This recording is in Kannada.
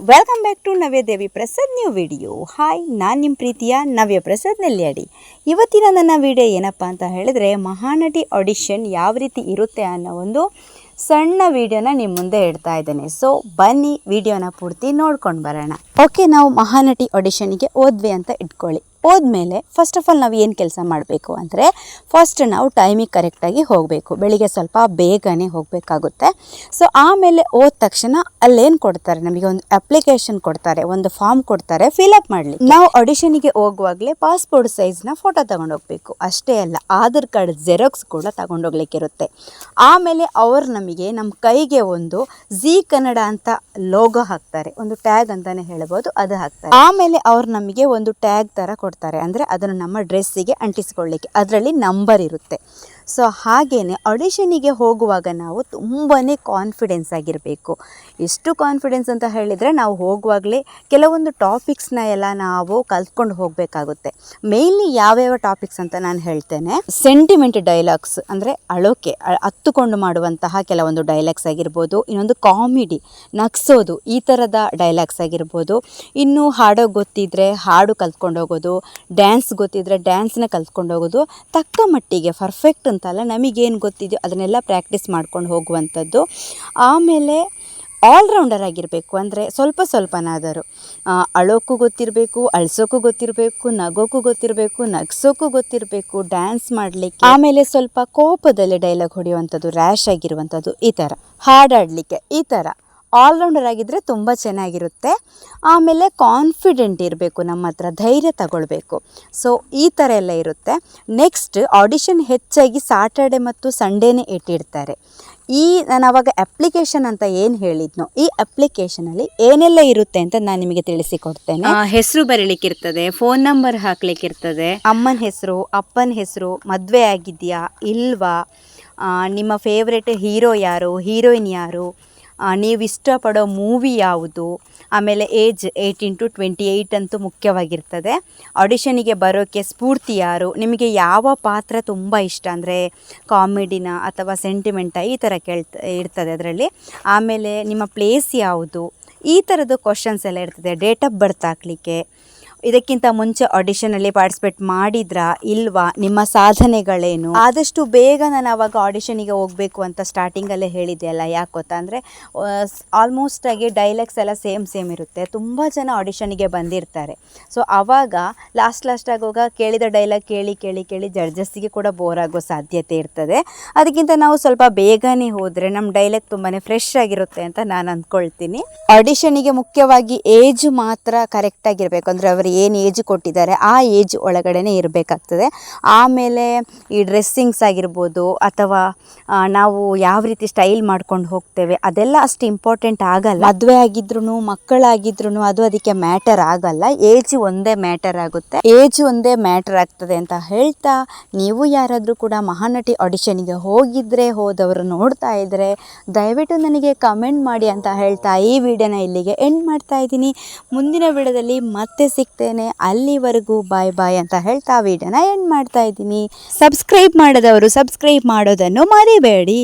Welcome back to Navya Devi Prasad new video hi ನಾನು ನಿಮ್ಮ ಪ್ರೀತಿಯ ನವ್ಯ ಪ್ರಸಾದ್ ನೆಲ್ಯಾಡಿ ಇವತ್ತಿನ ನನ್ನ ವಿಡಿಯೋ ಏನಪ್ಪ ಅಂತ ಹೇಳಿದ್ರೆ, ಮಹಾನಟಿ ಆಡಿಷನ್ ಯಾವ ರೀತಿ ಇರುತ್ತೆ ಅನ್ನೋ ಒಂದು ಸಣ್ಣ ವಿಡಿಯೋನ ನಿಮ್ಮ ಮುಂದೆ ಇಡ್ತಾ ಇದ್ದೇನೆ. ಸೊ ಬನ್ನಿ ವಿಡಿಯೋನ ಪೂರ್ತಿ ನೋಡ್ಕೊಂಡು ಬರೋಣ. ಓಕೆ ನಾವು ಮಹಾನಟಿ ಆಡಿಷನ್ಗೆ ಹೋದ್ವಿ ಅಂತ ಇಟ್ಕೊಳ್ಳಿ. ಹೋದ್ಮೇಲೆ ಫಸ್ಟ್ ಆಫ್ ಆಲ್ ನಾವು ಏನು ಕೆಲಸ ಮಾಡಬೇಕು ಅಂದರೆ ಫಸ್ಟ್ ನಾವು ಟೈಮಿಗೆ ಕರೆಕ್ಟಾಗಿ ಹೋಗಬೇಕು. ಬೆಳಿಗ್ಗೆ ಸ್ವಲ್ಪ ಬೇಗನೆ ಹೋಗಬೇಕಾಗುತ್ತೆ. ಸೊ ಆಮೇಲೆ ಹೋದ ತಕ್ಷಣ ಅಲ್ಲೇನು ಕೊಡ್ತಾರೆ? ನಮಗೆ ಒಂದು ಅಪ್ಲಿಕೇಶನ್ ಕೊಡ್ತಾರೆ, ಒಂದು ಫಾರ್ಮ್ ಕೊಡ್ತಾರೆ ಫಿಲಪ್ ಮಾಡಲಿ ನಾವು ಆಡಿಷನಿಗೆ ಹೋಗುವಾಗಲೇ ಪಾಸ್ಪೋರ್ಟ್ ಸೈಜ್ನ ಫೋಟೋ ತಗೊಂಡೋಗ್ಬೇಕು. ಅಷ್ಟೇ ಅಲ್ಲ, ಆಧಾರ್ ಕಾರ್ಡ್ ಜೆರಾಕ್ಸ್ ಕೂಡ ತಗೊಂಡೋಗ್ಲಿಕ್ಕಿರುತ್ತೆ ಆಮೇಲೆ ಅವರು ನಮಗೆ ನಮ್ಮ ಕೈಗೆ ಒಂದು ಜಿ ಕನ್ನಡ ಅಂತ ಲೋಗೋ ಹಾಕ್ತಾರೆ. ಒಂದು ಟ್ಯಾಗ್ ಅಂತಲೇ ಹೇಳ್ಬೋದು, ಅದು ಹಾಕ್ತಾರೆ. ಆಮೇಲೆ ಅವ್ರು ನಮಗೆ ಒಂದು ಟ್ಯಾಗ್ ಥರ ಕೊಡ್ತಾರೆ. ಅಂದರೆ ಅದನ್ನು ನಮ್ಮ ಡ್ರೆಸ್ಸಿಗೆ ಅಂಟಿಸ್ಕೊಳ್ಳಿಕ್ಕೆ. ಅದರಲ್ಲಿ ನಂಬರ್ ಇರುತ್ತೆ. ಸೊ ಹಾಗೇ ಆಡಿಷನಿಗೆ ಹೋಗುವಾಗ ನಾವು ತುಂಬಾ ಕಾನ್ಫಿಡೆನ್ಸ್ ಆಗಿರಬೇಕು. ಎಷ್ಟು ಕಾನ್ಫಿಡೆನ್ಸ್ ಅಂತ ಹೇಳಿದರೆ ನಾವು ಹೋಗುವಾಗಲೇ ಕೆಲವೊಂದು ಟಾಪಿಕ್ಸ್ನ ಎಲ್ಲ ನಾವು ಕಲ್ತ್ಕೊಂಡು ಹೋಗಬೇಕಾಗುತ್ತೆ. ಮೇಯ್ನ್ಲಿ ಯಾವ್ಯಾವ ಟಾಪಿಕ್ಸ್ ಅಂತ ನಾನು ಹೇಳ್ತೇನೆ. ಸೆಂಟಿಮೆಂಟ್ ಡೈಲಾಗ್ಸ್ ಅಂದರೆ ಅಳೋಕೆ ಹತ್ತುಕೊಂಡು ಮಾಡುವಂತಹ ಕೆಲವೊಂದು ಡೈಲಾಗ್ಸ್ ಆಗಿರ್ಬೋದು, ಇನ್ನೊಂದು ಕಾಮಿಡಿ ನಗ್ಸೋದು ಈ ಥರದ ಡೈಲಾಗ್ಸ್ ಆಗಿರ್ಬೋದು, ಇನ್ನು ಹಾಡೋ ಗೊತ್ತಿದ್ರೆ ಹಾಡು ಕಲ್ತ್ಕೊಂಡು ಹೋಗೋದು ಡ್ಯಾನ್ಸ್ ಗೊತ್ತಿದ್ರೆ ಡ್ಯಾನ್ಸ್ನ ಕಲ್ತ್ಕೊಂಡು ಹೋಗೋದು, ತಕ್ಕ ಮಟ್ಟಿಗೆ ಪರ್ಫೆಕ್ಟ್ ಅಂತಲ್ಲ, ನಮಗೇನು ಗೊತ್ತಿದೆಯೋ ಅದನ್ನೆಲ್ಲ ಪ್ರಾಕ್ಟೀಸ್ ಮಾಡ್ಕೊಂಡು ಹೋಗುವಂಥದ್ದು. ಆಮೇಲೆ ಆಲ್ರೌಂಡರ್ ಆಗಿರಬೇಕು ಅಂದರೆ ಸ್ವಲ್ಪ ಸ್ವಲ್ಪನಾದರೂ. ಅಳೋಕ್ಕೂ ಗೊತ್ತಿರಬೇಕು ಅಳ್ಸೋಕ್ಕೂ ಗೊತ್ತಿರಬೇಕು ನಗೋಕ್ಕೂ ಗೊತ್ತಿರಬೇಕು ನಗ್ಸೋಕ್ಕೂ ಗೊತ್ತಿರಬೇಕು ಡ್ಯಾನ್ಸ್ ಮಾಡಲಿಕ್ಕೆ. ಆಮೇಲೆ ಸ್ವಲ್ಪ ಕೋಪದಲ್ಲಿ ಡೈಲಾಗ್ ಹೊಡೆಯುವಂಥದ್ದು ರ್ಯಾಶ್ ಆಗಿರುವಂಥದ್ದು ಈ ಥರ. ಹಾಡಾಡಲಿಕ್ಕೆ ಈ ಥರ. ಆಲ್ರೌಂಡರ್ ಆಗಿದ್ದರೆ ತುಂಬ ಚೆನ್ನಾಗಿರುತ್ತೆ. ಆಮೇಲೆ ಕಾನ್ಫಿಡೆಂಟ್ ಇರಬೇಕು ನಮ್ಮ ಹತ್ರ ಧೈರ್ಯ ತಗೊಳ್ಬೇಕು. ಸೊ ಈ ಥರ ಎಲ್ಲ ಇರುತ್ತೆ. ನೆಕ್ಸ್ಟ್ ಆಡಿಷನ್ ಹೆಚ್ಚಾಗಿ ಸಾಟರ್ಡೆ ಮತ್ತು ಸಂಡೇನೇ ಇಟ್ಟಿರ್ತಾರೆ. ಈ ನಾನು ಅವಾಗ ಅಪ್ಲಿಕೇಶನ್ ಅಂತ ಏನು ಹೇಳಿದ್ನೋ ಈ ಅಪ್ಲಿಕೇಶನಲ್ಲಿ ಏನೆಲ್ಲ ಇರುತ್ತೆ ಅಂತ ನಾನು ನಿಮಗೆ ತಿಳಿಸಿಕೊಡ್ತೇನೆ. ಹೆಸರು ಬರೀಲಿಕ್ಕಿರ್ತದೆ ಫೋನ್ ನಂಬರ್ ಹಾಕ್ಲಿಕ್ಕಿರ್ತದೆ. ಅಮ್ಮನ ಹೆಸರು ಅಪ್ಪನ ಹೆಸರು ಮದುವೆ ಆಗಿದೆಯಾ ಇಲ್ವಾ? ನಿಮ್ಮ ಫೇವ್ರೆಟ್ ಹೀರೋ ಯಾರು ಹೀರೋಯಿನ್ ಯಾರು? ನೀವು ಇಷ್ಟಪಡೋ ಮೂವಿ ಯಾವುದು? ಆಮೇಲೆ age eighteen to twenty eight ಅಂತೂ ಮುಖ್ಯವಾಗಿರ್ತದೆ. ಆಡಿಷನಿಗೆ ಬರೋಕ್ಕೆ ಸ್ಫೂರ್ತಿ ಯಾರು? ನಿಮಗೆ ಯಾವ ಪಾತ್ರ ತುಂಬ ಇಷ್ಟ? ಅಂದರೆ ಕಾಮಿಡಿನ ಅಥವಾ ಸೆಂಟಿಮೆಂಟ? ಈ ಥರ ಕೇಳ್ತ, ಇರ್ತದೆ ಅದರಲ್ಲಿ. ಆಮೇಲೆ ನಿಮ್ಮ ಪ್ಲೇಸ್ ಯಾವುದು? ಈ ಥರದ್ದು ಕ್ವಶನ್ಸ್ ಎಲ್ಲ ಇರ್ತದೆ. ಡೇಟ್ ಆಫ್ ಬರ್ತ್ ಹಾಕಲಿಕ್ಕೆ. ಇದಕ್ಕಿಂತ ಮುಂಚೆ ಆಡಿಷನಲ್ಲಿ ಪಾರ್ಟಿಸಿಪೇಟ್ ಮಾಡಿದ್ರಾ ಇಲ್ವಾ? ನಿಮ್ಮ ಸಾಧನೆಗಳೇನು? ಆದಷ್ಟು ಬೇಗ ನಾನು ಅವಾಗ ಆಡಿಷನಿಗೆ ಹೋಗ್ಬೇಕು ಅಂತ ಸ್ಟಾರ್ಟಿಂಗ್ ಅಲ್ಲೇ ಹೇಳಿದ್ದೆ ಅಲ್ಲ ಯಾಕೆ ಗೊತ್ತಾ? ಅಂದರೆ ಆಲ್ಮೋಸ್ಟ್ ಆಗಿ ಡೈಲಾಗ್ಸ್ ಎಲ್ಲ ಸೇಮ್ ಸೇಮ್ ಇರುತ್ತೆ. ತುಂಬಾ ಜನ ಆಡಿಷನಿಗೆ ಬಂದಿರ್ತಾರೆ. ಸೊ ಅವಾಗ ಲಾಸ್ಟ್ ಲಾಸ್ಟ್ ಆಗುವಾಗ ಕೇಳಿದ ಡೈಲಾಗ್ ಕೇಳಿ ಕೇಳಿ ಕೇಳಿ ಜಡ್ಜಸ್ಸಿಗೆ ಕೂಡ ಬೋರ್ ಆಗೋ ಸಾಧ್ಯತೆ ಇರ್ತದೆ. ಅದಕ್ಕಿಂತ ನಾವು ಸ್ವಲ್ಪ ಬೇಗನೆ ಹೋದ್ರೆ ನಮ್ಮ ಡೈಲಾಗ್ ತುಂಬಾನೇ ಫ್ರೆಶ್ ಆಗಿರುತ್ತೆ ಅಂತ ನಾನು ಅಂದ್ಕೊಳ್ತೀನಿ ಆಡಿಷನಿಗೆ ಮುಖ್ಯವಾಗಿ ಏಜ್ ಮಾತ್ರ ಕರೆಕ್ಟ್ ಆಗಿರ್ಬೇಕು. ಅಂದ್ರೆ ಅವರು ಏನು ಏಜ್ ಕೊಟ್ಟಿದ್ದಾರೆ, ಆ ಏಜ್ ಒಳಗಡೆ ಇರಬೇಕಾಗ್ತದೆ. ಆಮೇಲೆ ಈ ಡ್ರೆಸ್ಸಿಂಗ್ಸ್ ಆಗಿರ್ಬೋದು ಅಥವಾ ನಾವು ಯಾವ ರೀತಿ ಸ್ಟೈಲ್ ಮಾಡ್ಕೊಂಡು ಹೋಗ್ತೇವೆ, ಅದೆಲ್ಲ ಅಷ್ಟು ಇಂಪಾರ್ಟೆಂಟ್ ಆಗಲ್ಲ. ಮದುವೆ ಆಗಿದ್ರು ಮಕ್ಕಳಾಗಿದ್ರು ಅದು ಅದಕ್ಕೆ ಮ್ಯಾಟರ್ ಆಗಲ್ಲ. ಏಜ್ ಒಂದೇ ಮ್ಯಾಟರ್ ಆಗುತ್ತೆ. ಏಜ್ ಒಂದೇ ಮ್ಯಾಟರ್ ಆಗ್ತದೆ ಅಂತ ಹೇಳ್ತಾ, ನೀವು ಯಾರಾದರೂ ಕೂಡ ಮಹಾನಟಿ ಆಡಿಷನ್ಗೆ ಹೋಗಿದ್ರೆ, ಹೋದವರು ನೋಡ್ತಾ ಇದ್ದರೆ ದಯವಿಟ್ಟು ನನಗೆ ಕಮೆಂಟ್ ಮಾಡಿ ಅಂತ ಹೇಳ್ತಾ ಈ ವಿಡಿಯೋನ ಇಲ್ಲಿಗೆ ಎಂಡ್ ಮಾಡ್ತಾ ಇದ್ದೀನಿ. ಮುಂದಿನ ವಿಡಿಯೋದಲ್ಲಿ ಮತ್ತೆ ಸಿಗ್ತೇನೆ ಅಲ್ಲಿವರೆಗೂ ಬಾಯ್ ಬಾಯ್ ಅಂತ ಹೇಳ್ತಾ ವಿಡಿಯೋನ ಎಂಡ್ ಮಾಡ್ತಾ ಇದ್ದೀನಿ. ಸಬ್ಸ್ಕ್ರೈಬ್ ಮಾಡದವರು ಸಬ್ಸ್ಕ್ರೈಬ್ ಮಾಡೋದನ್ನು ಮರಿಬೇಡಿ.